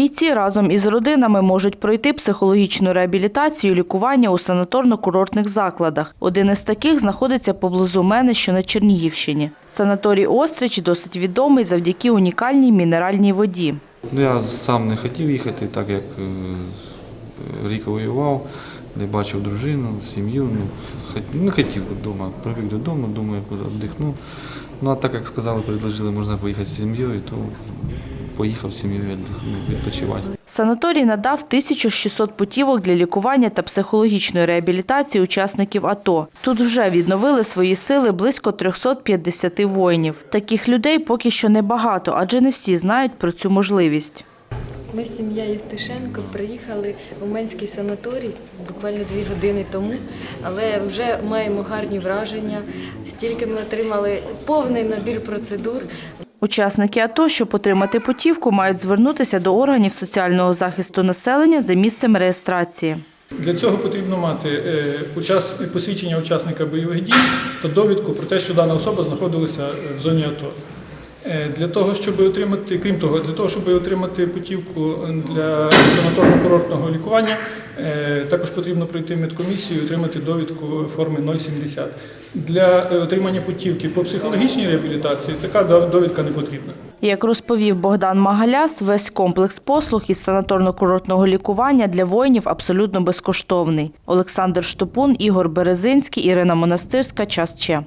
Бійці разом із родинами можуть пройти психологічну реабілітацію лікування у санаторно-курортних закладах. Один із таких знаходиться поблизу мене, що на Чернігівщині. Санаторій Острич досить відомий завдяки унікальній мінеральній воді. Ну, я сам не хотів їхати, так як е, рік воював, де бачив дружину, сім'ю. Ну, не хотів вдома. Привик додому, думаю, віддихну. Ну а так як сказали, предложили, можна поїхати з сім'єю, то поїхав з сім'єю відпочивати. Санаторій надав 1600 путівок для лікування та психологічної реабілітації учасників АТО. Тут вже відновили свої сили близько 350 воїнів. Таких людей поки що небагато, адже не всі знають про цю можливість. Ми з сім'єю Євтушенко приїхали в Уменський санаторій буквально дві години тому, але вже маємо гарні враження. Стільки ми отримали повний набір процедур. Учасники АТО, щоб отримати путівку, мають звернутися до органів соціального захисту населення за місцем реєстрації. Для цього потрібно мати е, посвідчення учасника бойових дій та довідку про те, що дана особа знаходилася в зоні АТО. Е, Для того, щоб отримати, крім того, для того, щоб отримати путівку для санаторно-курортного лікування, е, також потрібно пройти медкомісію і отримати довідку форми 070. Для е, отримання путівки по психологічній реабілітації така довідка не потрібна. Як розповів Богдан Магаляс, весь комплекс послуг із санаторно-курортного лікування для воїнів абсолютно безкоштовний. Олександр Штопун, Ігор Березинський, Ірина Монастирська. Час Че.